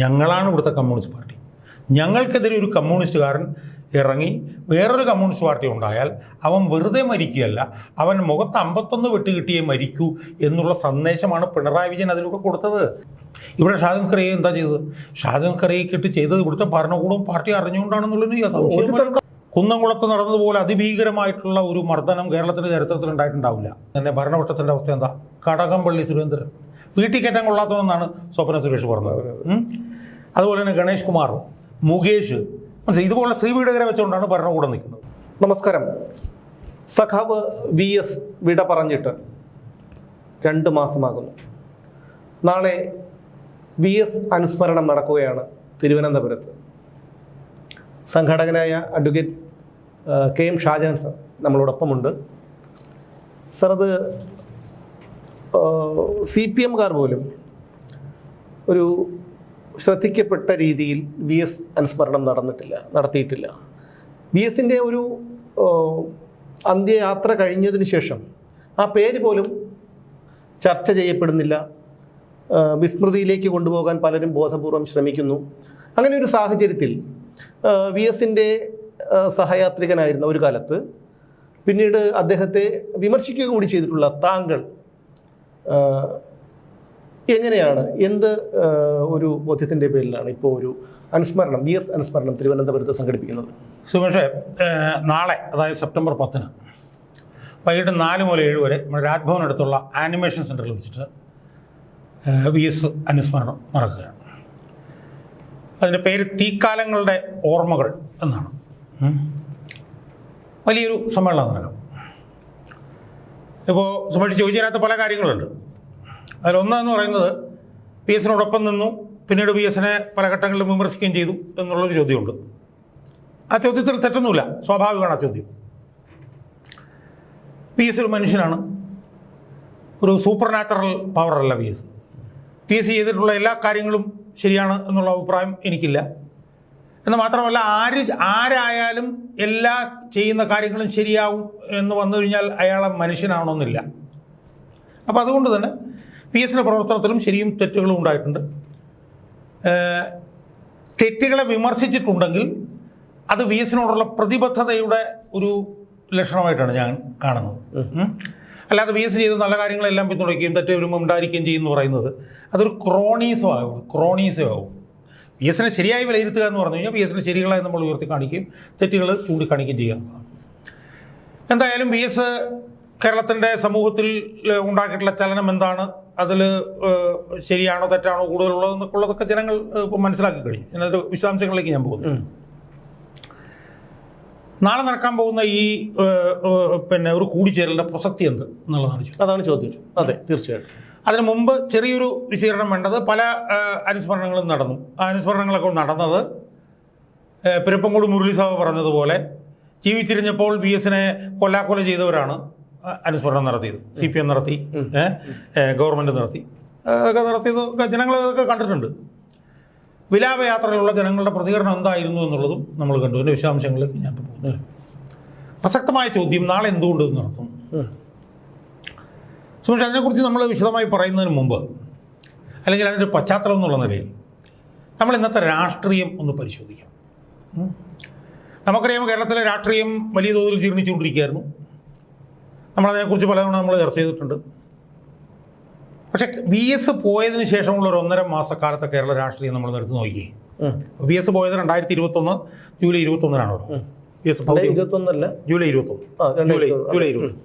ഞങ്ങളാണ് ഇവിടുത്തെ communist party. ഞങ്ങൾക്കെതിരെ ഒരു കമ്മ്യൂണിസ്റ്റുകാരൻ ഇറങ്ങി വേറൊരു കമ്മ്യൂണിസ്റ്റ് പാർട്ടി ഉണ്ടായാൽ അവൻ വെറുതെ മരിക്കുകയല്ല അവൻ മുഖത്ത് അമ്പത്തൊന്ന് വെട്ട് കിട്ടിയേ മരിക്കൂ എന്നുള്ള സന്ദേശമാണ് പിണറായി വിജയൻ അതിലൂടെ കൊടുത്തത്. ഇവിടെ ഷാജൻ ഖറിയെ എന്താ ചെയ്തത്? ഷാജൻ കെട്ട് ചെയ്തത് ഇവിടുത്തെ ഭരണകൂടവും പാർട്ടി അറിഞ്ഞുകൊണ്ടാണെന്നുള്ളതിന് സംശയം കുന്നംകുളത്ത് നടന്നതുപോലെ അതിഭീകരമായിട്ടുള്ള ഒരു മർദ്ദനം കേരളത്തിന്റെ ചരിത്രത്തിൽ ഉണ്ടായിട്ടുണ്ടാവില്ല എന്നെ ഭരണപക്ഷത്തിന്റെ അവസ്ഥ എന്താ? കടകംപള്ളി സുരേന്ദ്രൻ. വീട്ടിൽ കയറ്റാൻ കൊള്ളാത്തതെന്നാണ് സ്വപ്ന സുരേഷ് പറഞ്ഞത്. അതുപോലെ തന്നെ ഗണേഷ് കുമാർ മുകേഷ് മനസ്സിലായി? ഇതുപോലെ ശ്രീപീഠകരെ വെച്ചുകൊണ്ടാണ് ഭരണകൂടം നിൽക്കുന്നത്. നമസ്കാരം. സഖാവ് വി എസ് വിട പറഞ്ഞിട്ട് രണ്ട് മാസമാകുന്നു. നാളെ വി എസ് അനുസ്മരണം നടക്കുകയാണ് തിരുവനന്തപുരത്ത്. സംഘാടകനായ advocate K M Shajan sir നമ്മളോടൊപ്പമുണ്ട്. Sir അത് സി പി എംകാർ പോലും ഒരു ശ്രദ്ധിക്കപ്പെട്ട രീതിയിൽ വി എസ് അനുസ്മരണം നടന്നിട്ടില്ല നടത്തിയിട്ടില്ല. വി എസിന്റെ ഒരു അന്ത്യയാത്ര കഴിഞ്ഞതിന് ശേഷം ആ പേര് പോലും ചർച്ച ചെയ്യപ്പെടുന്നില്ല. വിസ്മൃതിയിലേക്ക് കൊണ്ടുപോകാൻ പലരും ബോധപൂർവം ശ്രമിക്കുന്നു. അങ്ങനെ ഒരു സാഹചര്യത്തിൽ വി എസിന്റെ സഹയാത്രികനായിരുന്ന ഒരു കാലത്ത് പിന്നീട് അദ്ദേഹത്തെ വിമർശിക്കുക കൂടി ചെയ്തിട്ടുള്ള താങ്കൾ എങ്ങനെയാണ്? എന്ത് ഒരു ബോധ്യത്തിന്റെ പേരിലാണ് ഇപ്പോൾ ഒരു അനുസ്മരണം വി എസ് അനുസ്മരണം തിരുവനന്തപുരത്ത് സംഘടിപ്പിക്കുന്നത്? സുമേഷേ നാളെ അതായത് സെപ്റ്റംബർ പത്തിന് വൈകിട്ട് നാല് മുതൽ ഏഴ് വരെ നമ്മുടെ രാജ്ഭവൻ അടുത്തുള്ള ആനിമേഷൻ സെന്ററിൽ വെച്ചിട്ട് വി എസ് അനുസ്മരണം നടക്കുകയാണ്. അതിന്റെ പേര് തീക്കാലങ്ങളുടെ ഓർമ്മകൾ എന്നാണ്. വലിയൊരു സമ്മേളനം നടക്കും. ഇപ്പോൾ സുമേഷ് ചോദിച്ചതിനകത്ത് പല കാര്യങ്ങളുണ്ട്. അതിലൊന്നെന്ന് പറയുന്നത് പി എസിനോടൊപ്പം നിന്നു. പിന്നീട് പി എസിനെ പല ഘട്ടങ്ങളിലും വിമർശിക്കുകയും ചെയ്തു എന്നുള്ളൊരു ചോദ്യമുണ്ട്. ആ ചോദ്യത്തിൽ തെറ്റൊന്നുമില്ല. സ്വാഭാവികമാണ് ആ ചോദ്യം. പി എസ് ഒരു മനുഷ്യനാണ്. ഒരു സൂപ്പർ നാച്ചുറൽ പവറല്ല പി എസ്. പി എസ് ചെയ്തിട്ടുള്ള എല്ലാ കാര്യങ്ങളും ശരിയാണ് എന്നുള്ള അഭിപ്രായം എനിക്കില്ല. എന്ന് മാത്രമല്ല ആര് ആരായാലും എല്ലാ ചെയ്യുന്ന കാര്യങ്ങളും ശരിയാവും എന്ന് വന്നു കഴിഞ്ഞാൽ അയാളെ മനുഷ്യനാവണമെന്നില്ല. അപ്പോൾ അതുകൊണ്ട് തന്നെ പി എസിന്റെ പ്രവർത്തനത്തിലും ശരിയും തെറ്റുകളും ഉണ്ടായിട്ടുണ്ട്. തെറ്റുകളെ വിമർശിച്ചിട്ടുണ്ടെങ്കിൽ അത് വി എസിനോടുള്ള പ്രതിബദ്ധതയുടെ ഒരു ലക്ഷണമായിട്ടാണ് ഞാൻ കാണുന്നത്. അല്ലാതെ വി എസ് ചെയ്ത് നല്ല കാര്യങ്ങളെല്ലാം പിന്തുണയ്ക്കുകയും തെറ്റ് വരുമ്പോൾ ഉണ്ടായിരിക്കുകയും ചെയ്യുമെന്ന് പറയുന്നത് അതൊരു ക്രോണീസം ആകും ക്രോണീസം ആകും വി എസിനെ ശരിയായി വിലയിരുത്തുക എന്ന് പറഞ്ഞു കഴിഞ്ഞാൽ വി എസിനെ ശരികളായി നമ്മൾ ഉയർത്തി കാണിക്കുകയും തെറ്റുകൾ ചൂണ്ടിക്കാണിക്കുകയും ചെയ്യുക എന്തായാലും വി എസ് കേരളത്തിന്റെ സമൂഹത്തിൽ ഉണ്ടാക്കിയിട്ടുള്ള ചലനം എന്താണ്? അതിൽ ശരിയാണോ തെറ്റാണോ കൂടുതലുള്ളതെന്നൊക്കെ ഉള്ളതൊക്കെ ജനങ്ങൾ ഇപ്പം മനസ്സിലാക്കി കഴിഞ്ഞു. എന്നൊരു വിശദാംശങ്ങളിലേക്ക് ഞാൻ പോകുന്നു. നാളെ നടക്കാൻ പോകുന്ന ഈ പിന്നെ ഒരു കൂടിച്ചേരലിന്റെ പ്രസക്തി എന്ത് എന്നുള്ളതാണ് അതാണ് ചോദ്യം. അതെ തീർച്ചയായിട്ടും. അതിന് മുമ്പ് ചെറിയൊരു വിശീകരണം വേണ്ടത് പല അനുസ്മരണങ്ങളും നടന്നു. ആ അനുസ്മരണങ്ങളൊക്കെ നടന്നത് ഏഹ്, പെരുപ്പങ്കോട് മുരളി പറഞ്ഞതുപോലെ ജീവിച്ചിരിഞ്ഞപ്പോൾ വി എസിനെ കൊല്ലാക്കൊല ചെയ്തവരാണ്. അനുസ്മരണം നടത്തിയത് സി പി എം നടത്തി ഗവൺമെന്റ് നടത്തി. ഒക്കെ നടത്തിയത് ജനങ്ങൾ അതൊക്കെ കണ്ടിട്ടുണ്ട്. വിലാപയാത്രയിലുള്ള ജനങ്ങളുടെ പ്രതികരണം എന്തായിരുന്നു എന്നുള്ളതും നമ്മൾ കണ്ടു. എന്റെ വിശദാംശങ്ങളിലേക്ക് ഞാൻ പോകുന്നില്ല. പ്രസക്തമായ ചോദ്യം നാളെ എന്തുകൊണ്ട് ഇത് നടത്തും. സുമേഷ് അതിനെക്കുറിച്ച് നമ്മൾ വിശദമായി പറയുന്നതിന് മുമ്പ് അല്ലെങ്കിൽ അതിന്റെ പശ്ചാത്തലം എന്നുള്ള നിലയിൽ നമ്മൾ ഇന്നത്തെ രാഷ്ട്രീയം ഒന്ന് പരിശോധിക്കണം. നമുക്കറിയാം കേരളത്തിലെ രാഷ്ട്രീയം വലിയ തോതിൽ ജീർണിച്ചുകൊണ്ടിരിക്കുകയായിരുന്നു. നമ്മളതിനെക്കുറിച്ച് പലതവണ നമ്മൾ ചർച്ച ചെയ്തിട്ടുണ്ട്. പക്ഷെ വി എസ് പോയതിന് ശേഷമുള്ള ഒരു ഒന്നര മാസക്കാലത്തെ കേരള രാഷ്ട്രീയം നമ്മൾ എടുത്ത് നോക്കി. വി എസ് പോയത് രണ്ടായിരത്തി ഇരുപത്തൊന്ന് ജൂലൈ ഇരുപത്തൊന്നിനാണല്ലോ. വി എസ് ഇരുപത്തൊന്നല്ല. ജൂലൈ ഇരുപത്തൊന്ന്. ജൂലൈ ജൂലൈ ഇരുപത്തി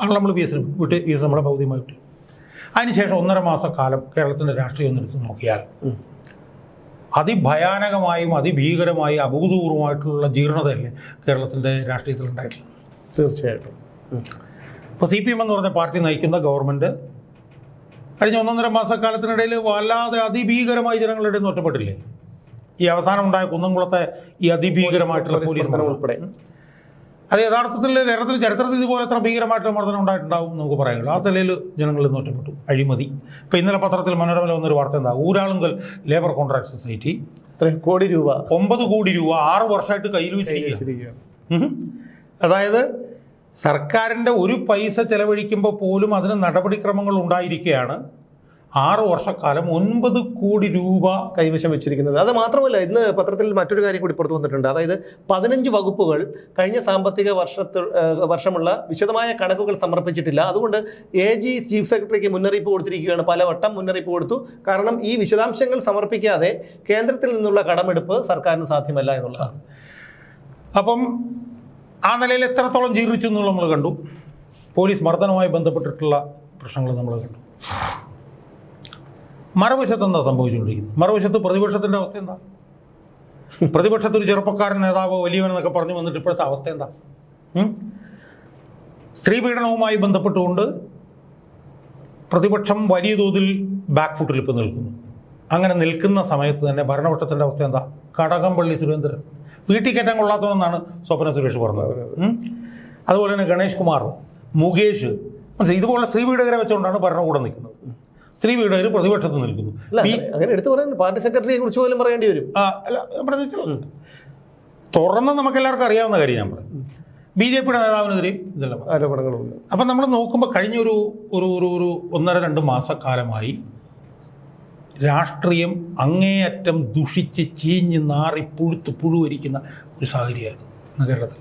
ആണല്ലോ നമ്മൾ വി എസ് വിട്ട് വി എസ് നമ്മളെ ഭൗതികമായി വിട്ടു. അതിനുശേഷം ഒന്നര മാസക്കാലം കേരളത്തിന്റെ രാഷ്ട്രീയം എടുത്ത് നോക്കിയാൽ. അതിഭയാനകമായും അതിഭീകരമായി അഭൂതപൂർവമായിട്ടുള്ള ജീർണതയല്ലേ കേരളത്തിന്റെ രാഷ്ട്രീയത്തിൽ ഉണ്ടായിട്ടുള്ളത് തീർച്ചയായിട്ടും ഇപ്പോൾ സി പി എം എന്ന് പറഞ്ഞ പാർട്ടി നയിക്കുന്ന ഗവൺമെന്റ് കഴിഞ്ഞ ഒന്നൊന്നര മാസക്കാലത്തിനിടയിൽ വല്ലാതെ അതിഭീകരമായി ജനങ്ങളുടെ ഒറ്റപ്പെട്ടില്ലേ? ഈ അവസാനം ഉണ്ടായ കുന്നംകുളത്തെ ഈ അതിഭീകരമായിട്ടുള്ള പോലീസ്. ഉൾപ്പെടെ അത് യഥാർത്ഥത്തിൽ കേരളത്തിൽ ചരിത്രത്തിൽ ഇതുപോലെ എത്ര ഭീകരമായിട്ടുള്ള മർദ്ദനം ഉണ്ടായിട്ടുണ്ടാവും നമുക്ക് പറയാനുള്ളൂ ആ തലയിൽ ജനങ്ങളിൽ നിന്ന് ഒറ്റപ്പെട്ടു. അഴിമതി. ഇപ്പം ഇന്നലെ പത്രത്തിൽ മനോരമയിൽ വന്നൊരു വാർത്ത എന്താ? ഊരാളുങ്കൽ ലേബർ കോൺട്രാക്ട് സൊസൈറ്റി കോടി രൂപ. ഒമ്പത് കോടി രൂപ ആറ് വർഷമായിട്ട് കയ്യിൽ വെച്ചിരിക്കുക. അതായത് സർക്കാരിന്റെ ഒരു പൈസ ചെലവഴിക്കുമ്പോൾ പോലും അതിന് നടപടിക്രമങ്ങൾ ഉണ്ടായിരിക്കുകയാണ്. ആറ് വർഷക്കാലം ഒൻപത് കോടി രൂപ കൈവശം വെച്ചിരിക്കുന്നത്. അത് മാത്രമല്ല ഇന്ന് പത്രത്തിൽ മറ്റൊരു കാര്യം കൂടി പുറത്തു വന്നിട്ടുണ്ട്. അതായത് പതിനഞ്ച് വകുപ്പുകൾ കഴിഞ്ഞ സാമ്പത്തിക വർഷത്തിൽ വർഷമുള്ള വിശദമായ കണക്കുകൾ സമർപ്പിച്ചിട്ടില്ല. അതുകൊണ്ട് എ ജി ചീഫ് സെക്രട്ടറിക്ക് മുന്നറിയിപ്പ് കൊടുത്തിരിക്കുകയാണ്. പലവട്ടം മുന്നറിയിപ്പ് കൊടുത്തു. കാരണം ഈ വിശദാംശങ്ങൾ സമർപ്പിക്കാതെ കേന്ദ്രത്തിൽ നിന്നുള്ള കടമെടുപ്പ് സർക്കാരിന് സാധ്യമല്ല എന്നുള്ളതാണ്. അപ്പം ആ നിലയിൽ എത്രത്തോളം ജീർണിച്ചു എന്നുള്ളത് നമ്മൾ കണ്ടു. പോലീസ് മർദ്ദനവുമായി ബന്ധപ്പെട്ടിട്ടുള്ള പ്രശ്നങ്ങൾ നമ്മൾ കണ്ടു. മറുവശത്ത് എന്താ സംഭവിച്ചുകൊണ്ടിരിക്കുന്നത്? മറുവശത്ത് പ്രതിപക്ഷത്തിന്റെ അവസ്ഥ എന്താ? പ്രതിപക്ഷത്ത് ഒരു ചെറുപ്പക്കാരൻ നേതാവ് വലിയവനെന്നൊക്കെ പറഞ്ഞു വന്നിട്ട് ഇപ്പോഴത്തെ അവസ്ഥ എന്താ? സ്ത്രീ പീഡനവുമായി ബന്ധപ്പെട്ടുകൊണ്ട് പ്രതിപക്ഷം വലിയ തോതിൽ ബാക്ക് ഫുട്ടിൽ ഇപ്പോൾ നിൽക്കുന്നു. അങ്ങനെ നിൽക്കുന്ന സമയത്ത് തന്നെ ഭരണപക്ഷത്തിന്റെ അവസ്ഥ എന്താ? കടകംപള്ളി സുരേന്ദ്രൻ. വീട്ടിൽ കയറ്റാൻ കൊള്ളാത്തവനെന്നാണ് സ്വപ്ന സുരേഷ് പറഞ്ഞത്? അതുപോലെ തന്നെ ഗണേഷ് കുമാർ മുകേഷ് മനസ്സിലായി? ഇതുപോലെ സ്ത്രീ പീഡകരെ വെച്ചുകൊണ്ടാണ് ഭരണകൂടം നിൽക്കുന്നത്. സ്ത്രീ പീഡകർ പ്രതിപക്ഷത്ത് നിൽക്കുന്നു. അങ്ങനെ എടുത്തു പറയുന്നത് പാർട്ടി സെക്രട്ടറിയെ കുറിച്ച് പോലും പറയേണ്ടി വരും. തുറന്ന് നമുക്ക് എല്ലാവർക്കും അറിയാവുന്ന കാര്യം ഞാൻ പറയും ബി ജെ പിയുടെ നേതാവിനെതിരെയും ഇതെല്ലാം. ആരോപണങ്ങളുണ്ട്. അപ്പം നമ്മൾ നോക്കുമ്പോൾ കഴിഞ്ഞൊരു ഒരു ഒരു ഒരു ഒന്നര രണ്ട് മാസക്കാലമായി രാഷ്ട്രീയം അങ്ങേയറ്റം ദുഷിച്ച് ചീഞ്ഞ് നാറി പുഴുത്ത് പുഴുവരിക്കുന്ന ഒരു സാഹചര്യമായിരുന്നു ഇന്ന് കേരളത്തിൽ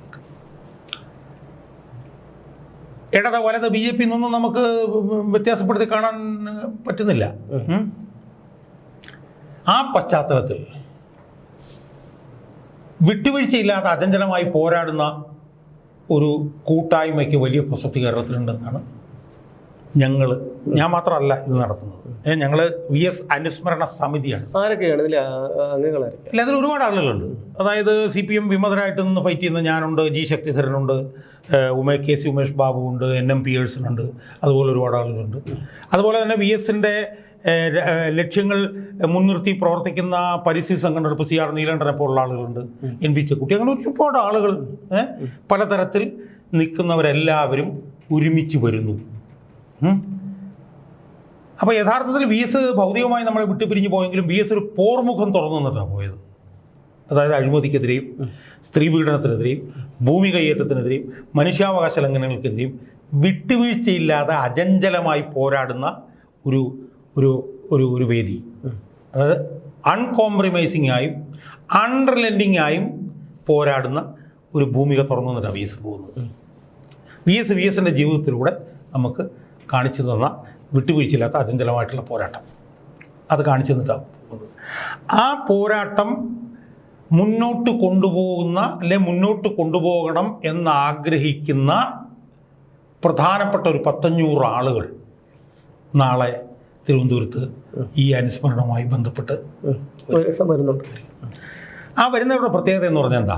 ഇടത് വലത് ബി ജെ പി എന്നൊന്നും നമുക്ക് വ്യത്യാസപ്പെടുത്തി കാണാൻ പറ്റുന്നില്ല. ആ പശ്ചാത്തലത്തിൽ വിട്ടുവീഴ്ചയില്ലാത്ത അചഞ്ചലമായി പോരാടുന്ന ഒരു കൂട്ടായ്മയ്ക്ക് വലിയ പ്രസക്തി കേരളത്തിലുണ്ടെന്നാണ് ഞങ്ങൾ ഞാൻ മാത്രമല്ല ഇത് നടത്തുന്നത്. ഞങ്ങൾ വി എസ് അനുസ്മരണ സമിതിയാണ്. ആരൊക്കെയാണ് അംഗങ്ങളാരൊക്കെ അല്ല അതിൽ ഒരുപാട് ആളുകളുണ്ട്. അതായത് സി പി എം വിമതരായിട്ട് നിന്ന് ഫൈറ്റ് ചെയ്യുന്ന ഞാനുണ്ട് ജി ശക്തിധരനുണ്ട് ഉമേ കെ സി ഉമേഷ് ബാബു ഉണ്ട് എൻ എം പിയേഴ്സനുണ്ട് അതുപോലെ ഒരുപാട് ആളുകളുണ്ട്. അതുപോലെ തന്നെ വി എസിന്റെ ലക്ഷ്യങ്ങൾ മുൻനിർത്തി പ്രവർത്തിക്കുന്ന പരിസ്ഥിതി സംഘടന ഇപ്പോൾ സി ആർ നീലകണ്ഠനെ പോലുള്ള ആളുകളുണ്ട് എൻ പി ചെക്കുട്ടി അങ്ങനെ ഒരുപാട് ആളുകൾ പലതരത്തിൽ നിൽക്കുന്നവരെല്ലാവരും ഒരുമിച്ച് വരുന്നു. അപ്പോൾ യഥാർത്ഥത്തിൽ വി എസ് ഭൗതികമായി നമ്മളെ വിട്ടുപിരിഞ്ഞു പോയെങ്കിലും വി എസ് ഒരു പോർമുഖം തുറന്നു നിന്നിട്ടാണ് പോയത്. അതായത് അഴിമതിക്കെതിരെയും സ്ത്രീ പീഡനത്തിനെതിരെയും ഭൂമി കയ്യേറ്റത്തിനെതിരെയും മനുഷ്യാവകാശ ലംഘനങ്ങൾക്കെതിരെയും വിട്ടുവീഴ്ചയില്ലാതെ അചഞ്ചലമായി പോരാടുന്ന ഒരു ഒരു ഒരു ഒരു വേദി. അതായത് അൺകോംപ്രമൈസിംഗ് ആയും അൺറിലെൻഡിങ് ആയും പോരാടുന്ന ഒരു ഭൂമിക തുറന്നു നിന്നിട്ടാണ് വി എസ് പോകുന്നത്. വി എസ് വി എസിന്റെ ജീവിതത്തിലൂടെ നമുക്ക് കാണിച്ചു തന്ന വിട്ടുവീഴ്ചയില്ലാത്ത അചഞ്ചലമായിട്ടുള്ള പോരാട്ടം. അത് കാണിച്ചു തന്നിട്ടാണ് പോകുന്നത്. ആ പോരാട്ടം മുന്നോട്ട് കൊണ്ടുപോകുന്ന അല്ലെ മുന്നോട്ട് കൊണ്ടുപോകണം എന്നാഗ്രഹിക്കുന്ന പ്രധാനപ്പെട്ട ഒരു പത്തഞ്ഞൂറ് ആളുകൾ നാളെ തിരുവനന്തപുരത്ത് ഈ അനുസ്മരണവുമായി ബന്ധപ്പെട്ട് വരുന്നുണ്ട്. ആ വരുന്നവരുടെ പ്രത്യേകത എന്ന് പറഞ്ഞാൽ എന്താ?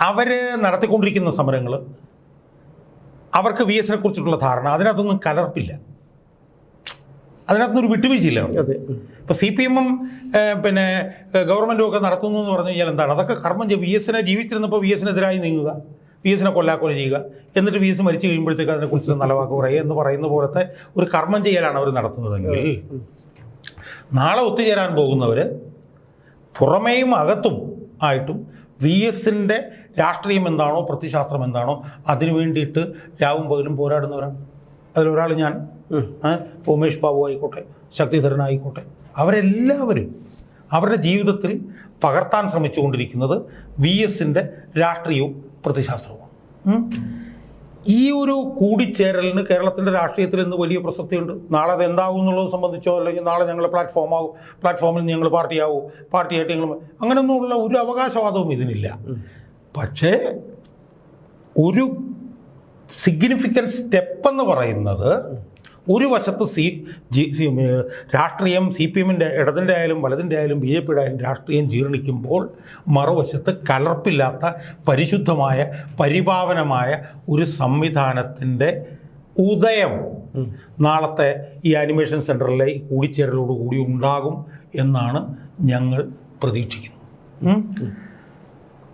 അവർ നടത്തിക്കൊണ്ടിരിക്കുന്ന സമരങ്ങൾ അവർക്ക് വി എസിനെ കുറിച്ചിട്ടുള്ള ധാരണ. അതിനകത്തൊന്നും കലർപ്പില്ല. അതിനകത്തൊന്നും ഒരു വിട്ടുവീഴ്ചയില്ല ഇപ്പൊ സി പി എമ്മും പിന്നെ ഗവൺമെന്റും ഒക്കെ നടത്തുന്നു എന്ന് പറഞ്ഞു കഴിഞ്ഞാൽ എന്താണ്? അതൊക്കെ കർമ്മം ചെയ്യും. വി എസിനെ ജീവിച്ചിരുന്നപ്പോൾ വി എസിനെതിരായി നീങ്ങുക. വി എസിനെ കൊല്ലാക്കൊല ചെയ്യുക. എന്നിട്ട് വി എസ് മരിച്ചു കഴിയുമ്പോഴത്തേക്ക് അതിനെക്കുറിച്ച് നല്ല വാക്ക് പറയുക എന്ന് പറയുന്ന പോലത്തെ ഒരു കർമ്മം ചെയ്യലാണ് അവർ നടത്തുന്നതെങ്കിൽ. നാളെ ഒത്തുചേരാൻ പോകുന്നവർ പുറമേയും അകത്തും ആയിട്ടും വി എസിന്റെ രാഷ്ട്രീയം എന്താണോ പ്രത്യശാസ്ത്രം എന്താണോ അതിനു വേണ്ടിയിട്ട് രാവും പകലും പോരാടുന്നവരാണ്. അതിലൊരാൾ ഞാൻ. ഉമേഷ് ബാബു ആയിക്കോട്ടെ ശക്തിധരൻ ആയിക്കോട്ടെ അവരെല്ലാവരും അവരുടെ ജീവിതത്തിൽ പകർത്താൻ ശ്രമിച്ചുകൊണ്ടിരിക്കുന്നത് വി എസിന്റെ രാഷ്ട്രീയവും പ്രത്യശാസ്ത്രവുമാണ് ഈ ഒരു കൂടിച്ചേരലിന് കേരളത്തിന്റെ രാഷ്ട്രീയത്തിൽ ഇന്ന് വലിയ പ്രസക്തിയുണ്ട്. നാളെ അത് എന്താകും എന്നുള്ളത് സംബന്ധിച്ചോ അല്ലെങ്കിൽ നാളെ ഞങ്ങൾ പ്ലാറ്റ്ഫോം ആവും പ്ലാറ്റ്ഫോമിൽ ഞങ്ങൾ പാർട്ടിയാവും പാർട്ടിയായിട്ട് ഞങ്ങൾ അങ്ങനെയൊന്നുമുള്ള ഒരു അവകാശവാദവും ഇതിനില്ല. പക്ഷേ ഒരു സിഗ്നിഫിക്കന്റ് സ്റ്റെപ്പ് എന്ന് പറയുന്നത് ഒരു വശത്ത് സി ജി രാഷ്ട്രീയം സി പി എമ്മിന്റെ ഇടതിന്റെ ആയാലും വലതിന്റെ ആയാലും ബി ജെ പിയുടെ ആയാലും രാഷ്ട്രീയം ജീർണിക്കുമ്പോൾ മറുവശത്ത് കലർപ്പില്ലാത്ത പരിശുദ്ധമായ പരിപാവനമായ ഒരു സംവിധാനത്തിന്റെ ഉദയം നാളത്തെ ഈ ആനിമേഷൻ സെന്ററിലെ ഈ കൂടിച്ചേരലോടുകൂടി ഉണ്ടാകും എന്നാണ് ഞങ്ങൾ പ്രതീക്ഷിക്കുന്നത്.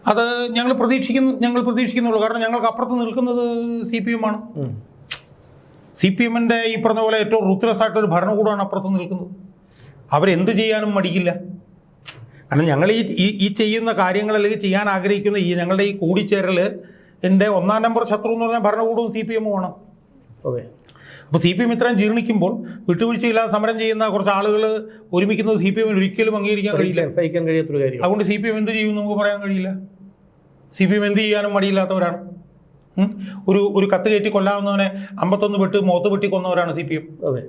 അത് ഞങ്ങൾ പ്രതീക്ഷിക്കുന്നു ഞങ്ങൾ പ്രതീക്ഷിക്കുന്നുള്ളൂ. കാരണം ഞങ്ങൾക്ക് അപ്പുറത്ത് നിൽക്കുന്നത് സി പി എം ആണ്. സി പി എമ്മിന്റെ ഈ പറഞ്ഞ പോലെ ഏറ്റവും റുത്രസായിട്ടൊരു ഭരണകൂടമാണ് അപ്പുറത്ത് നിൽക്കുന്നത്. അവരെന്ത് ചെയ്യാനും മടിക്കില്ല. കാരണം ഞങ്ങൾ ഈ ഈ- ചെയ്യുന്ന കാര്യങ്ങൾ അല്ലെങ്കിൽ ചെയ്യാൻ ആഗ്രഹിക്കുന്ന ഈ ഞങ്ങളുടെ ഈ കൂടിച്ചേരൽ എന്റെ ഒന്നാം നമ്പർ ശത്രു എന്ന് പറഞ്ഞാൽ ഭരണകൂടവും സി പി എമ്മുമാണ്. ഓക്കെ. അപ്പോൾ സി പി എം ഇത്രയും ജീർണിക്കുമ്പോൾ വിട്ടുവീഴ്ചയില്ലാതെ സമരം ചെയ്യുന്ന കുറച്ച് ആളുകൾ ഒരുമിക്കുന്നത് സി പി എമ്മിന് ഒരിക്കലും അംഗീകരിക്കാൻ കഴിയില്ല. സഹിക്കാൻ കഴിയാത്തൊരു കാര്യം അതുകൊണ്ട് സി പി എം എന്ത് ചെയ്യും എന്ന് നമുക്ക് പറയാൻ കഴിയില്ല. സി പി എം എന്ത് ചെയ്യാനും മടിയില്ലാത്തവരാണ്. ഒരു ഒരു കത്ത് കയറ്റി കൊല്ലാവുന്നവനെ അമ്പത്തൊന്ന് വെട്ട് മുഖത്ത് വെട്ടി കൊന്നവരാണ് സി പി എം അതെ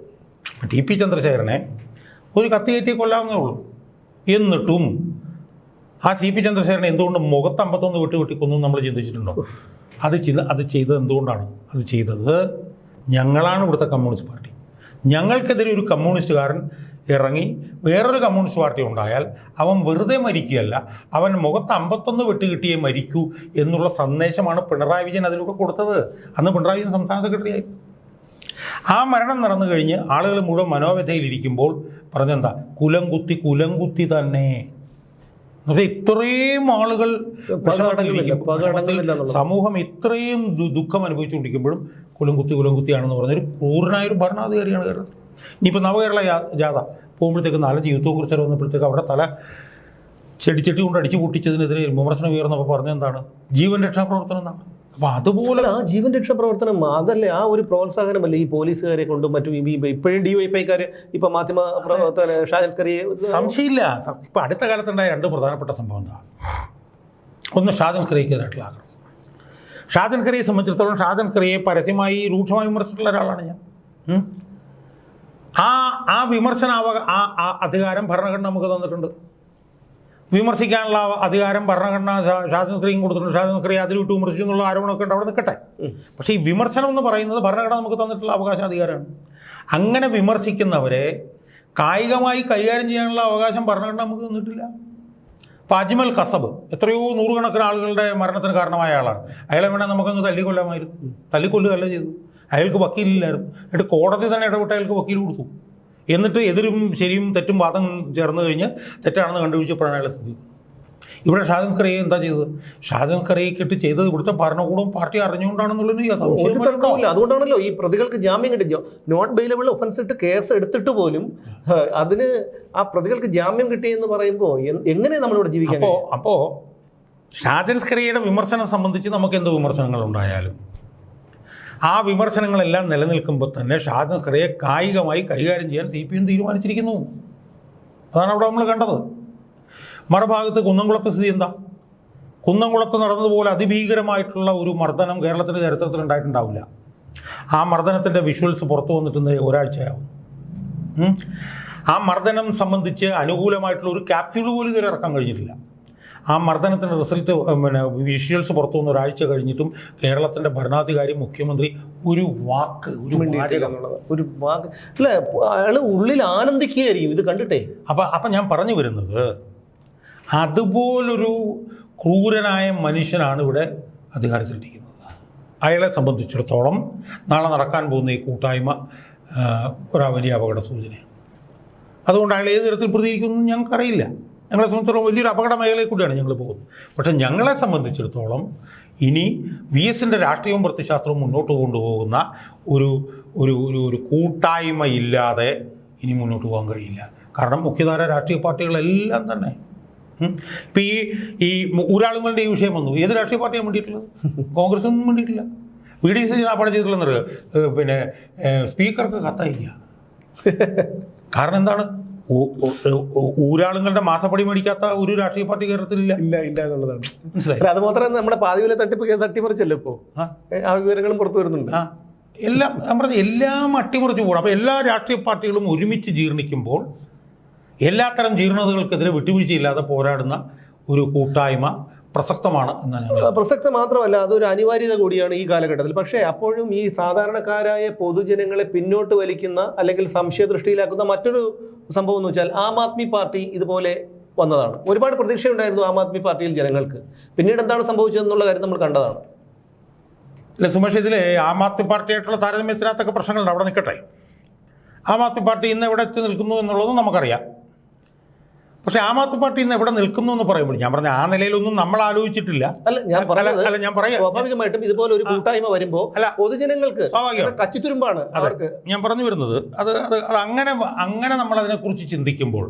ടി പി ചന്ദ്രശേഖരനെ ഒരു കത്ത് കയറ്റി കൊല്ലാവുന്നേ ഉള്ളൂ. എന്നിട്ടും ആ സി പി ചന്ദ്രശേഖരൻ എന്തുകൊണ്ട് മുഖത്ത് അമ്പത്തൊന്ന് വെട്ട് വെട്ടി കൊന്നു നമ്മൾ ചിന്തിച്ചിട്ടുണ്ടോ? അത് ചിന്ത അത് ചെയ്തത് എന്തുകൊണ്ടാണ്? അത് ചെയ്തത് ഞങ്ങളാണ് ഇവിടുത്തെ കമ്മ്യൂണിസ്റ്റ് പാർട്ടി. ഞങ്ങൾക്കെതിരെ ഒരു കമ്മ്യൂണിസ്റ്റുകാരൻ ഇറങ്ങി വേറൊരു കമ്മ്യൂണിസ്റ്റ് പാർട്ടി ഉണ്ടായാൽ അവൻ വെറുതെ മരിക്കുകയല്ല അവൻ മുഖത്ത് അമ്പത്തൊന്ന് വെട്ട് കിട്ടിയേ മരിക്കൂ എന്നുള്ള സന്ദേശമാണ് പിണറായി വിജയൻ അതിലൂടെ കൊടുത്തത്. അന്ന് പിണറായി വിജയൻ സംസ്ഥാന സെക്രട്ടറിയായി ആ മരണം നടന്നു കഴിഞ്ഞ് ആളുകൾ മുഴുവൻ മനോവ്യഥയിലിരിക്കുമ്പോൾ പറഞ്ഞെന്താ? കുലം കുത്തി കുലം കുത്തി തന്നെ ഇത്രയും ആളുകൾ. സമൂഹം ഇത്രയും ദുഃഖം അനുഭവിച്ചുകൊണ്ടിരിക്കുമ്പോഴും കുലം കുത്തി കുലം കുത്തിയാണെന്ന് പറഞ്ഞൊരു ക്രൂരനായ ഒരു ഭരണാധികാരിയാണ് കേരളത്തിൽ. ഇനിയിപ്പോൾ നവകേരള ജാഥ പോകുമ്പോഴത്തേക്ക് നാലഞ്ച് യൂത്ത് കോൺഗ്രസ് വന്നപ്പോഴത്തേക്ക് അവിടെ തല ചെടിച്ചട്ടി കൊണ്ട് അടിച്ചു പൊട്ടിച്ചതിനെതിരെ വിമർശനം ഉയർന്നപ്പോൾ പറഞ്ഞെന്താണ് ജീവൻ രക്ഷാപ്രവർത്തനം എന്നാണ്. അപ്പോൾ അതുപോലെ ആ ജീവൻ രക്ഷാ പ്രവർത്തനം അതല്ലേ ആ ഒരു പ്രോത്സാഹനമല്ലേ ഈ പോലീസുകാരെ കൊണ്ടും മറ്റും ഇപ്പോഴും ഡി വൈ പൈക്കാർ ഇപ്പം മാധ്യമ പ്രവർത്തന ഷാജൻകറിയെ സംശയമില്ല. ഇപ്പം അടുത്ത കാലത്തുണ്ടായ രണ്ട് പ്രധാനപ്പെട്ട സംഭവം എന്താ? ഒന്ന് ഷാജൻ ഖറിയക്കെതിരായിട്ടുള്ള ആഗ്രഹം ഷാജൻ ഖറിയെ സംബന്ധിച്ചിടത്തോളം ഷാജൻ ഖറിയെ പരസ്യമായി രൂക്ഷമായി വിമർശിച്ചിട്ടുള്ള ഒരാളാണ് ഞാൻ. ആ ആ ആ അധികാരം ഭരണഘടന നമുക്ക് തന്നിട്ടുണ്ട്. വിമർശിക്കാനുള്ള അധികാരം ഭരണഘടന ഷാ- ഷാജൻ ഖറിയും കൊടുത്തിട്ടുണ്ട്. ഖറി അതിൽ വിട്ട് വിമർശിച്ചു എന്നുള്ള ആരോപണമൊക്കെ ഉണ്ട്. അവിടെ നിൽക്കട്ടെ. പക്ഷേ ഈ വിമർശനം എന്ന് പറയുന്നത് ഭരണഘടന നമുക്ക് തന്നിട്ടുള്ള അവകാശ അധികാരമാണ്. അങ്ങനെ വിമർശിക്കുന്നവരെ കായികമായി കൈകാര്യം ചെയ്യാനുള്ള അവകാശം ഭരണഘടന നമുക്ക് തന്നിട്ടില്ല. ഇപ്പോൾ അജ്മൽ കസബ് എത്രയോ നൂറുകണക്കിന് ആളുകളുടെ മരണത്തിന് കാരണമായ ആളാണ്. അയാളെ വേണേൽ നമുക്കങ്ങ് തല്ലിക്കൊല്ലാമായിരുന്നു. തല്ലിക്കൊല്ലുകയല്ല ചെയ്തു അയാൾക്ക് വക്കീലില്ലായിരുന്നു. എന്നിട്ട് കോടതി തന്നെ ഇടപെട്ട് അയാൾക്ക് വക്കീൽ കൊടുത്തു. എന്നിട്ട് എതിരും ശരിയും തെറ്റും വാദം ചേർന്ന് കഴിഞ്ഞ് തെറ്റാണെന്ന് കണ്ടുപിടിച്ചപ്പോഴാണ് അയാൾ എത്തിയത് ഇവിടെ ഷാജൻ ഖറിയെ എന്താ ചെയ്തത്? ഷാജൻ ഖറിയെക്കിട്ട് ചെയ്തത് ഇവിടുത്തെ ഭരണകൂടവും പാർട്ടി അറിഞ്ഞുകൊണ്ടാണെന്നുള്ളത് അതുകൊണ്ടാണല്ലോ ഈ പ്രതികൾക്ക് ജാമ്യം കിട്ടിയോ നോൺ ബെയിലബിൾ ഒഫൻസ് ഇട്ട് കേസ് എടുത്തിട്ട് പോലും അതിന് ആ പ്രതികൾക്ക് ജാമ്യം കിട്ടിയെന്ന് പറയുമ്പോൾ എങ്ങനെ നമ്മളിവിടെ ജീവിക്കാം അപ്പോൾ അപ്പോൾ ഷാജൻ ഖറിയയുടെ വിമർശനം സംബന്ധിച്ച് നമുക്ക് എന്ത് വിമർശനങ്ങൾ ഉണ്ടായാലും ആ വിമർശനങ്ങളെല്ലാം നിലനിൽക്കുമ്പോൾ തന്നെ ഷാജൻ ഖറിയെ കായികമായി കൈകാര്യം ചെയ്യാൻ സി പി എം തീരുമാനിച്ചിരിക്കുന്നു. അതാണ് അവിടെ നമ്മൾ കണ്ടത്. മറുഭാഗത്ത് കുന്നംകുളത്തെ സ്ഥിതി എന്താ? കുന്നംകുളത്ത് നടന്നതുപോലെ അതിഭീകരമായിട്ടുള്ള ഒരു മർദ്ദനം കേരളത്തിന്റെ ചരിത്രത്തിൽ ഉണ്ടായിട്ടുണ്ടാവില്ല. ആ മർദ്ദനത്തിന്റെ വിഷ്വൽസ് പുറത്തു വന്നിട്ടുണ്ട് ഒരാഴ്ചയാവും. ആ മർദ്ദനം സംബന്ധിച്ച് അനുകൂലമായിട്ടുള്ള ഒരു ക്യാപ്സ്യൂൾ പോലും ഇതുവരെ ഇറക്കാൻ കഴിഞ്ഞിട്ടില്ല. ആ മർദ്ദനത്തിന്റെ റിസൾട്ട് പിന്നെ വിഷ്വൽസ് പുറത്തു വന്ന് ഒരാഴ്ച കഴിഞ്ഞിട്ടും കേരളത്തിന്റെ ഭരണാധികാരി മുഖ്യമന്ത്രി ഒരു വാക്ക് ഒരു ഒരു വാക്ക്. അല്ല അയാൾ ഉള്ളിൽ ആനന്ദിക്കുകയായിരിക്കും. ഇത് കണ്ടിട്ടേ. അപ്പം അപ്പം ഞാൻ പറഞ്ഞു വരുന്നത് അതുപോലൊരു ക്രൂരനായ മനുഷ്യനാണ് ഇവിടെ അധികാരത്തിലിരിക്കുന്നത്. അയാളെ സംബന്ധിച്ചിടത്തോളം നാളെ നടക്കാൻ പോകുന്ന ഈ കൂട്ടായ്മ ഒരു വലിയ അപകട സൂചനയാണ്. അതുകൊണ്ട് അയാൾ ഏത് തരത്തിൽ പ്രതികരിക്കുന്നു ഞങ്ങൾക്കറിയില്ല. ഞങ്ങളെ സംബന്ധിച്ചിടത്തോളം വലിയൊരു അപകട മേഖലയിൽ കൂടിയാണ് ഞങ്ങൾ പോകുന്നത്. പക്ഷെ ഞങ്ങളെ സംബന്ധിച്ചിടത്തോളം ഇനി വി എസിന്റെ രാഷ്ട്രീയവും പ്രത്യശാസ്ത്രവും മുന്നോട്ട് കൊണ്ടുപോകുന്ന ഒരു ഒരു ഒരു ഒരു കൂട്ടായ്മ ഇല്ലാതെ ഇനി മുന്നോട്ട് പോകാൻ കഴിയില്ല. കാരണം മുഖ്യധാര രാഷ്ട്രീയ പാർട്ടികളെല്ലാം തന്നെ. ഇപ്പം ഈ ഈ ഊരാളുങ്ങളുടെ ഈ വിഷയം വന്നു. ഏത് രാഷ്ട്രീയ പാർട്ടിയാണ് വേണ്ടിയിട്ടുള്ളത് കോൺഗ്രസ്സൊന്നും വേണ്ടിയിട്ടില്ല വി ഡി സി പടം ചെയ്തിട്ടുള്ളതെന്ന് പിന്നെ സ്പീക്കർക്ക് കത്തയില്ല. കാരണം എന്താണ്? ഊരാളുങ്ങളുടെ മാസപ്പടി മേടിക്കാത്ത ഒരു രാഷ്ട്രീയ പാർട്ടി കേരളത്തിലില്ല. ഇല്ല ഇല്ല എന്നുള്ളതാണ്. മനസ്സിലായി. അത് മാത്രമല്ല നമ്മുടെ പാതിവിലെ തട്ടിപ്പ് തട്ടിമറിച്ചല്ലോ ഇപ്പോ? ആ. വിവരങ്ങളും പുറത്തു വരുന്നുണ്ട്. എല്ലാം ഞാൻ പറഞ്ഞത് എല്ലാം അട്ടിമറിച്ച് പോകണം അപ്പോൾ എല്ലാ രാഷ്ട്രീയ പാർട്ടികളും ഒരുമിച്ച് ജീർണിക്കുമ്പോൾ എല്ലാത്തരം ജീർണതകൾക്കെതിരെ വിട്ടുവീഴ്ചയില്ലാതെ പോരാടുന്ന ഒരു കൂട്ടായ്മ പ്രസക്തമാണ് എന്നാണ് പ്രസക്തി മാത്രമല്ല അതൊരു അനിവാര്യത കൂടിയാണ് ഈ കാലഘട്ടത്തിൽ. പക്ഷേ അപ്പോഴും ഈ സാധാരണക്കാരായ പൊതുജനങ്ങളെ പിന്നോട്ട് വലിക്കുന്ന അല്ലെങ്കിൽ സംശയദൃഷ്ടിയിലാക്കുന്ന മറ്റൊരു സംഭവം എന്ന് വെച്ചാൽ ആം ആദ്മി പാർട്ടി ഇതുപോലെ വന്നതാണ്. ഒരുപാട് പ്രതീക്ഷയുണ്ടായിരുന്നു ആം ആദ്മി പാർട്ടിയിൽ ജനങ്ങൾക്ക്. പിന്നീട് എന്താണ് സംഭവിച്ചതെന്നുള്ള കാര്യം നമ്മൾ കണ്ടതാണ്. അല്ല സുമേഷ് ഇതിൽ ആം ആദ്മി പാർട്ടിയായിട്ടുള്ള താരതമ്യത്തിനകത്തൊക്കെ പ്രശ്നങ്ങളുണ്ട്. അവിടെ നിൽക്കട്ടെ ആം ആദ്മി പാർട്ടി ഇന്ന് എവിടെ എത്തി നിൽക്കുന്നു എന്നുള്ളതും നമുക്കറിയാം. പക്ഷേ ആം ആദ്മി പാർട്ടി ഇന്ന് എവിടെ നിൽക്കുന്നു എന്ന് പറയുമ്പോൾ ഞാൻ പറഞ്ഞ ആ നിലയിലൊന്നും നമ്മൾ ആലോചിച്ചിട്ടില്ല. അല്ല ഞാൻ അല്ല ഞാൻ പറയാം. സ്വാഭാവികമായിട്ടും ഇതുപോലെ ഒരു കൂട്ടായ്മ വരുമ്പോൾ അല്ല. പൊതുജനങ്ങൾക്ക്. കച്ചിത്തുരുമ്പാണ് അവർക്ക്. ഞാൻ പറഞ്ഞു വരുന്നത് അത് അത് അത് അങ്ങനെ അങ്ങനെ നമ്മൾ അതിനെക്കുറിച്ച് ചിന്തിക്കുമ്പോൾ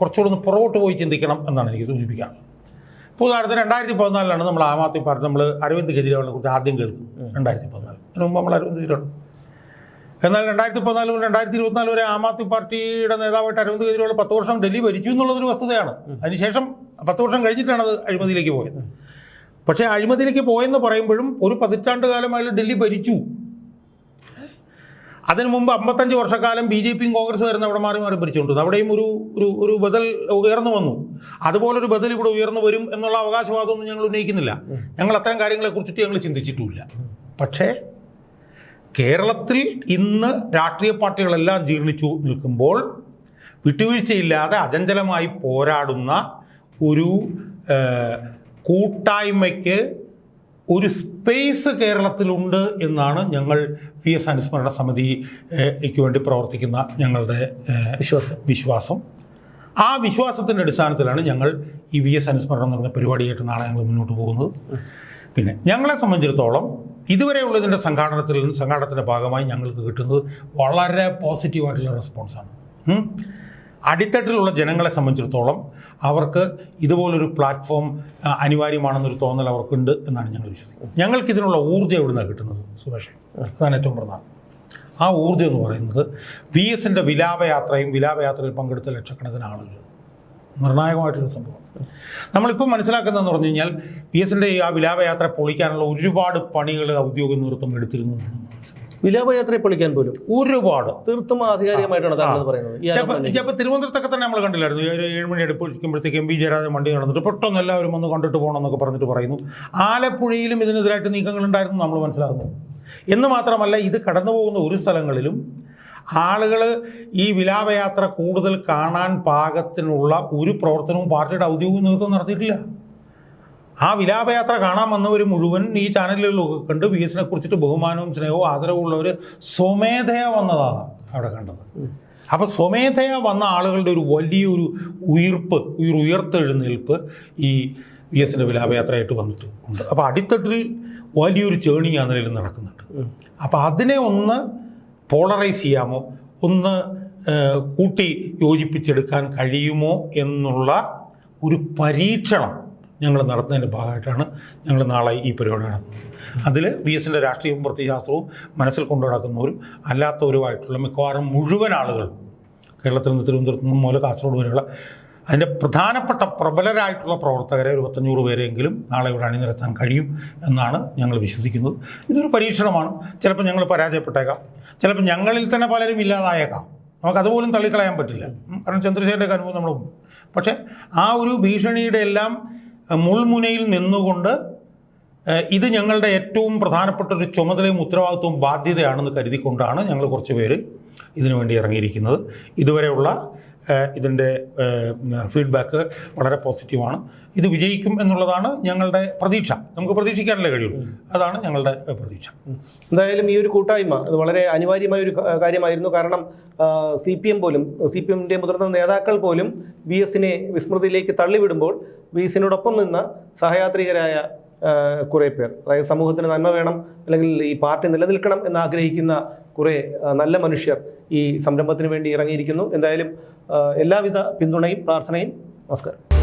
കുറച്ചുകൂടെ ഒന്ന് പുറകോട്ട് പോയി ചിന്തിക്കണം എന്നാണ് എനിക്ക് സൂചിപ്പിക്കാനുള്ളത് ഇപ്പോൾ ഉദാഹരണത്തിന് രണ്ടായിരത്തി പതിനാലിലാണ് നമ്മൾ ആം ആദ്മി പാർട്ടി നമ്മൾ അരവിന്ദ് കെജ്രിവാളിനെ കുറിച്ച് ആദ്യം കേൾക്കുന്നത്. രണ്ടായിരത്തി പതിനാല്. അതിന് മുമ്പ് നമ്മൾ അരവിന്ദ് കെജ്രിവാൾ എന്നാൽ രണ്ടായിരത്തി പതിനാല് മുതൽ രണ്ടായിരത്തി ഇരുപത്തിനാല് വരെ ആം ആദ്മി പാർട്ടിയുടെ നേതാവായിട്ട് അരവിന്ദ് കെജ്രിവാൾ പത്ത് വർഷം ഡൽഹി ഭരിച്ചു എന്നുള്ളതൊരു വസ്തുതയാണ്. അതിനുശേഷം പത്ത് വർഷം കഴിഞ്ഞിട്ടാണ് അത് അഴിമതിയിലേക്ക് പോയത്. പക്ഷേ അഴിമതിയിലേക്ക് പോയെന്ന് പറയുമ്പോഴും ഒരു പതിറ്റാണ്ട് കാലമായി ഡൽഹി ഭരിച്ചു. അതിനു മുമ്പ് അമ്പത്തഞ്ച് വർഷക്കാലം ബി ജെ പിയും കോൺഗ്രസ് വരുന്ന അവിടെ മാറി മാറി ഭരിച്ചുകൊണ്ടിരുന്നു അവിടെയും ഒരു ഒരു ഒരു ബദൽ ഉയർന്നു വന്നു. അതുപോലൊരു ബദൽ ഇവിടെ ഉയർന്നു വരും എന്നുള്ള അവകാശവാദമൊന്നും ഞങ്ങൾ ഉന്നയിക്കുന്നില്ല. ഞങ്ങൾ അത്തരം കാര്യങ്ങളെ കുറിച്ചിട്ട് ഞങ്ങൾ ചിന്തിച്ചിട്ടുമില്ല. പക്ഷേ കേരളത്തിൽ ഇന്ന് രാഷ്ട്രീയ പാർട്ടികളെല്ലാം ജീർണിച്ചു നിൽക്കുമ്പോൾ വിട്ടുവീഴ്ചയില്ലാതെ അചഞ്ചലമായി പോരാടുന്ന ഒരു കൂട്ടായ്മയ്ക്ക് ഒരു സ്പേസ് കേരളത്തിലുണ്ട് എന്നാണ് ഞങ്ങൾ പി എസ് അനുസ്മരണ സമിതിക്ക് വേണ്ടി പ്രവർത്തിക്കുന്ന ഞങ്ങളുടെ വിശ്വാസം. വിശ്വാസം. ആ വിശ്വാസത്തിന്റെ അടിസ്ഥാനത്തിലാണ് ഞങ്ങൾ ഈ വി എസ് അനുസ്മരണം എന്ന് പറഞ്ഞ പരിപാടിയായിട്ട് നാളെ ഞങ്ങൾ മുന്നോട്ട് പോകുന്നത്. പിന്നെ ഞങ്ങളെ സംബന്ധിച്ചിടത്തോളം ഇതുവരെയുള്ള ഉള്ളതിന്റെ സംഘാടനത്തിൽ നിന്ന് സംഘാടനത്തിന്റെ ഭാഗമായി ഞങ്ങൾക്ക് കിട്ടുന്നത് വളരെ പോസിറ്റീവായിട്ടുള്ള റെസ്പോൺസാണ്. അടിത്തട്ടിലുള്ള ജനങ്ങളെ സംബന്ധിച്ചിടത്തോളം അവർക്ക് ഇതുപോലൊരു പ്ലാറ്റ്ഫോം അനിവാര്യമാണെന്നൊരു തോന്നൽ അവർക്കുണ്ട് എന്നാണ് ഞങ്ങൾ വിശ്വസിക്കുന്നത്. ഞങ്ങൾക്ക് ഇതിനുള്ള ഊർജം എവിടുന്നാണ് കിട്ടുന്നത് സുമേഷ്? അതാണ് ഏറ്റവും പ്രധാനം. ആ ഊർജം എന്ന് പറയുന്നത് വി എസിന്റെ വിലാപയാത്രയും വിലാപയാത്രയിൽ പങ്കെടുത്ത ലക്ഷക്കണക്കിന് ആളുകൾ നിർണായകമായിട്ടുള്ള സംഭവം. നമ്മളിപ്പോൾ മനസ്സിലാക്കുന്നതെന്ന് പറഞ്ഞു കഴിഞ്ഞാൽ പി എസിന്റെ ആ വിലാപയാത്ര പൊളിക്കാനുള്ള ഒരുപാട് പണികൾ ഔദ്യോഗിക നേതൃത്വം എടുത്തിരുന്നു വിലാപയാത്രയെ പൊളിക്കാൻ പോലും? ഒരുപാട്. തീർത്തും ആധികാരികമായിട്ടാണ് താങ്കൾ പറയുന്നത്. ചിലപ്പോൾ തിരുവനന്തപുരത്തൊക്കെ തന്നെ നമ്മൾ കണ്ടില്ലായിരുന്നു. ഒരു ഏഴ് മണി അടുപ്പിക്കുമ്പോഴത്തേക്ക് എം പി ജയരാജൻ വണ്ടി നടന്നിട്ട് പെട്ടെന്ന് എല്ലാവരും ഒന്ന് കണ്ടിട്ട് പോകണം എന്നൊക്കെ പറഞ്ഞിട്ട് പറയുന്നു. ആലപ്പുഴയിലും ഇതിനെതിരായിട്ട് നീക്കങ്ങൾ ഉണ്ടായിരുന്നു നമ്മൾ മനസ്സിലാക്കുന്നു. എന്ന് മാത്രമല്ല ഇത് കടന്നു പോകുന്ന ഒരു സ്ഥലങ്ങളിലും ആളുകൾ ഈ വിലാപയാത്ര കൂടുതൽ കാണാൻ പാകത്തിനുള്ള ഒരു പ്രവർത്തനവും പാർട്ടിയുടെ ഔദ്യോഗിക നേതൃത്വം നടത്തിയിട്ടില്ല. ആ വിലാപയാത്ര കാണാൻ വന്നവർ മുഴുവൻ ഈ ചാനലുകളിലൊക്കെ കണ്ട് വി എസിനെ കുറിച്ചിട്ട് ബഹുമാനവും സ്നേഹവും ആദരവും ഉള്ളവർ സ്വമേധയാ വന്നതാണ് അവിടെ കണ്ടത്. അപ്പോൾ സ്വമേധയാ വന്ന ആളുകളുടെ ഒരു വലിയൊരു ഉയർപ്പ് ഒരു ഉയർത്തെഴുന്നേൽപ്പ് ഈ വി എസിന്റെ വിലാപയാത്രയായിട്ട് വന്നിട്ട് ഉണ്ട്. അപ്പോൾ അടിത്തട്ടിൽ വലിയൊരു ചേണിങ് ആ നിലയിൽ നടക്കുന്നുണ്ട്. അപ്പോൾ അതിനെ ഒന്ന് പോളറൈസ് ചെയ്യാമോ? ഒന്ന് കൂട്ടി യോജിപ്പിച്ചെടുക്കാൻ കഴിയുമോ എന്നുള്ള ഒരു പരീക്ഷണം ഞങ്ങൾ നടത്തുന്നതിന്റെ ഭാഗമായിട്ടാണ് ഞങ്ങൾ നാളെ ഈ പരിപാടി നടത്തുന്നത്. അതിൽ ബി എസിന്റെ രാഷ്ട്രീയവും പ്രത്യശാസ്ത്രവും മനസ്സിൽ കൊണ്ടു നടക്കുന്നവരും അല്ലാത്തവരുമായിട്ടുള്ള മിക്കവാറും മുഴുവൻ ആളുകൾ കേരളത്തിൽ നിന്ന് തിരുവനന്തപുരത്ത് നിന്ന് മുതൽ കാസർഗോഡ് വരെയുള്ള അതിന്റെ പ്രധാനപ്പെട്ട പ്രബലരായിട്ടുള്ള പ്രവർത്തകരെ ഒരു പത്തഞ്ഞൂറ് പേരെങ്കിലും നാളെ ഇവിടെ അണിനിരത്താൻ കഴിയും എന്നാണ് ഞങ്ങൾ വിശ്വസിക്കുന്നത്. ഇതൊരു പരീക്ഷണമാണ്. ചിലപ്പോൾ ഞങ്ങൾ പരാജയപ്പെട്ടേക്കാം. ചിലപ്പോൾ ഞങ്ങളിൽ തന്നെ പലരും ഇല്ലാതായേക്കാം. നമുക്ക് അതുപോലും തള്ളിക്കളയാൻ പറ്റില്ല. കാരണം ചന്ദ്രശേഖരന്റെ അനുഭവം നമ്മൾ പക്ഷേ ആ ഒരു ഭീഷണിയുടെ എല്ലാം മുൾമുനയിൽ നിന്നുകൊണ്ട് ഇത് ഞങ്ങളുടെ ഏറ്റവും പ്രധാനപ്പെട്ട ഒരു ചുമതലയും ഉത്തരവാദിത്വവും ബാധ്യതയാണെന്ന് കരുതിക്കൊണ്ടാണ് ഞങ്ങൾ കുറച്ച് പേര് ഇതിനുവേണ്ടി ഇറങ്ങിയിരിക്കുന്നത്. ഇതുവരെയുള്ള ഇതിന്റെ ഫീഡ്ബാക്ക് വളരെ പോസിറ്റീവാണ് ഇത് വിജയിക്കും എന്നുള്ളതാണ് ഞങ്ങളുടെ പ്രതീക്ഷ. നമുക്ക് പ്രതീക്ഷിക്കാനല്ലേ കഴിയുള്ളൂ. അതാണ് ഞങ്ങളുടെ പ്രതീക്ഷ. എന്തായാലും ഈ ഒരു കൂട്ടായ്മ അത് വളരെ അനിവാര്യമായ ഒരു കാര്യമായിരുന്നു. കാരണം സി പി എം പോലും സി പി എമ്മിന്റെ മുതിർന്ന നേതാക്കൾ പോലും വി എസിനെ വിസ്മൃതിയിലേക്ക് തള്ളിവിടുമ്പോൾ വി എസിനോടൊപ്പം നിന്ന സഹയാത്രികരായ കുറേ പേർ. അതായത് സമൂഹത്തിന് നന്മ വേണം അല്ലെങ്കിൽ ഈ പാർട്ടി നിലനിൽക്കണം എന്ന് ആഗ്രഹിക്കുന്ന കുറേ നല്ല മനുഷ്യർ ഈ സംരംഭത്തിന് വേണ്ടി ഇറങ്ങിയിരിക്കുന്നു. എന്തായാലും എല്ലാവിധ പിന്തുണയും പ്രാർത്ഥനയും നമസ്കാരം.